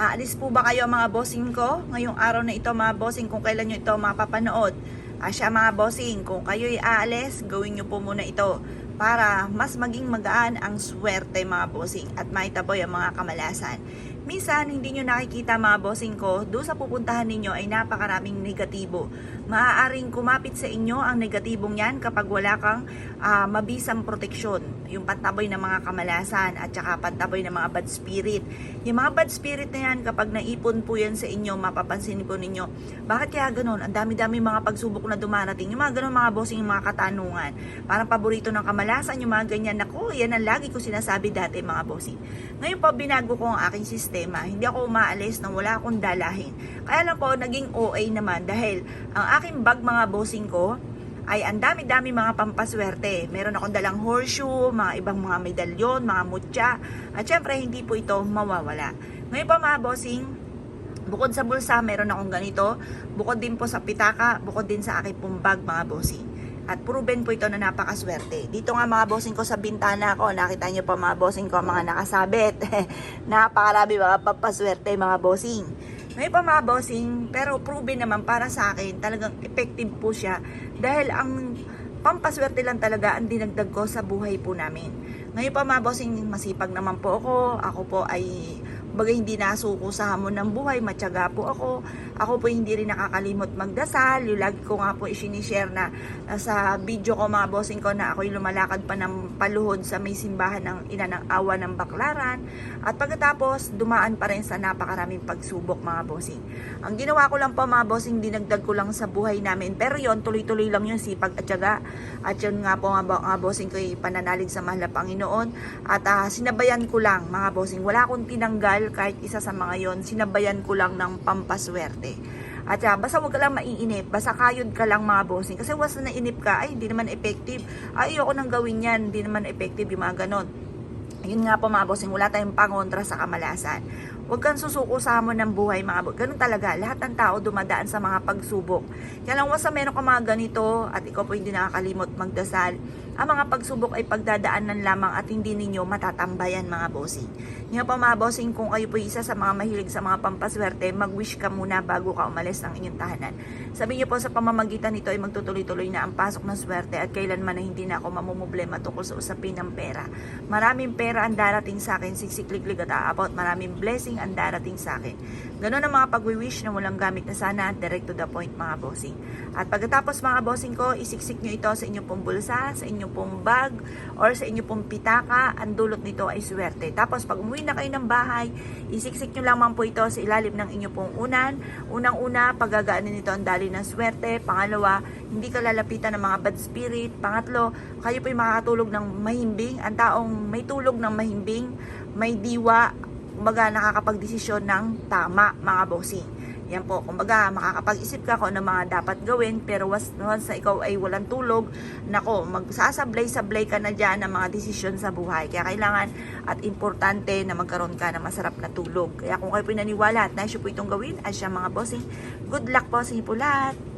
Aalis po ba kayo mga bossing ko? Ngayong araw na ito mga bossing kung kailan nyo ito mapapanood. Siya mga bossing, kung kayo'y aalis, gawin nyo po muna ito para mas maging magaan ang swerte mga bossing at maitaboy ang mga kamalasan. Minsan, hindi nyo nakikita mga bossing ko, doon sa pupuntahan ninyo ay napakaraming negatibo. Maaaring kumapit sa inyo ang negatibong yan kapag wala kang ah, mabisang proteksyon. Yung pantaboy ng mga kamalasan at saka pantaboy ng mga bad spirit. Yung mga bad spirit na yan, kapag naipon po yan sa inyo, mapapansin po ninyo, bakit kaya ganun? Ang dami-dami mga pagsubok na dumarating. Yung mga ganun mga bossing, yung mga katanungan. Parang paborito ng kamalasan, yung mga ganyan. Naku, yan ang lagi ko sinasabi dati mga bossing. Ngayon po, binago ko ang aking sistema. Hindi ako umaalis nang wala akong dalahin. Kaya lang po, naging OA naman dahil ang aking bag mga bossing ko, ay ang dami-dami mga pampaswerte. Meron akong dalang horseshoe, mga ibang mga medalyon, mga mutya. At syempre, hindi po ito mawawala. Ngayon pa mga bossing, bukod sa bulsa, meron akong ganito. Bukod din po sa pitaka, bukod din sa aking pong bag mga bossing. At proven po ito na napakaswerte. Dito nga mga bossing ko sa bintana ko, nakita nyo pa mga bossing ko mga nakasabit. Napakarami mga pampaswerte mga bossing. Ngayon pa mga bossing, pero proven naman para sa akin, talagang effective po siya. Dahil ang pampaswerte lang talaga ang dinagdag ko sa buhay po namin. Ngayon pa mga bossing, masipag naman po ako. Ako po ay bagay hindi nasuko sa hamon ng buhay, matyaga po ako. Ako po hindi rin nakakalimot magdasal. Yung lagi ko nga po isinishare na na sa video ko mga bossing ko na ako'y lumalakad pa ng paluhod sa may simbahan ng ina ng awa ng baklaran. At pagkatapos, dumaan pa rin sa napakaraming pagsubok mga bossing. Ang ginawa ko lang po mga bossing, dinagdag ko lang sa buhay namin. Pero yon tuloy-tuloy lang yung sipag at tiyaga. At yun nga po nga, mga bossing ko pananalig sa mahal na Panginoon. At ah, sinabayan ko lang mga bossing. Wala akong tinanggal kahit isa sa mga yon. Sinabayan ko lang ng pampaswerte. At uh, basta wag ka lang maiinip, basta kayod ka lang mga bossing. Kasi once na nainip ka, ay hindi naman effective. Ay ayoko nang gawin yan, hindi naman effective yung mga ganon. Yun nga po mga bossing, wala tayong pangontra sa kamalasan. Huwag kang susuko sa hamon ng buhay mga bo. Ganun talaga, lahat ng tao dumadaan sa mga pagsubok. Kaya lang na meron ka mga ganito at ikaw po hindi nakakalimot magdasal, ang mga pagsubok ay pagdadaanan lamang at hindi ninyo matatambayan mga bossing. Nga pa mga bossing, kung kayo po isa sa mga mahilig sa mga pampaswerte, mag-wish ka muna bago ka umalis ng inyong tahanan. Sabi niyo po sa pamamagitan nito ay magtutuloy-tuloy na ang pasok ng swerte at kailanman na hindi na ako mamumblema tungkol sa usapin ng pera. Maraming pera ang darating sa akin, siksikliklik at aabot. Maraming blessing ang darating sa akin. Ganon ang mga pag-wish na walang gamit na sana, direct to the point mga bossing. At pagkatapos mga bossing ko, isiksik nyo ito sa inyong pong bulsa, sa inyong pong bag, or sa inyong pong pitaka, ang dulot nito ay swerte. Tapos pag umuwi na kayo ng bahay, isiksik nyo lamang po ito sa ilalim ng inyong pong unan. Unang-una, paggagaanin nito ang dali ng swerte. Pangalawa, hindi ka lalapitan ng mga bad spirit. Pangatlo, kayo po'y makakatulog ng mahimbing. Ang taong may tulog ng mahimbing, may diwa, kumbaga nakakapagdesisyon ng tama mga bossing. Yan po, kumbaga makakapag-isip ka kung ano mga dapat gawin pero once, once na ikaw ay walang tulog, nako, magsasablay-sablay ka na dyan ng mga desisyon sa buhay. Kaya kailangan at importante na magkaroon ka ng masarap na tulog. Kaya kung kayo po naniniwala at nais po itong gawin, ay siya mga bossing, good luck po sa lahat.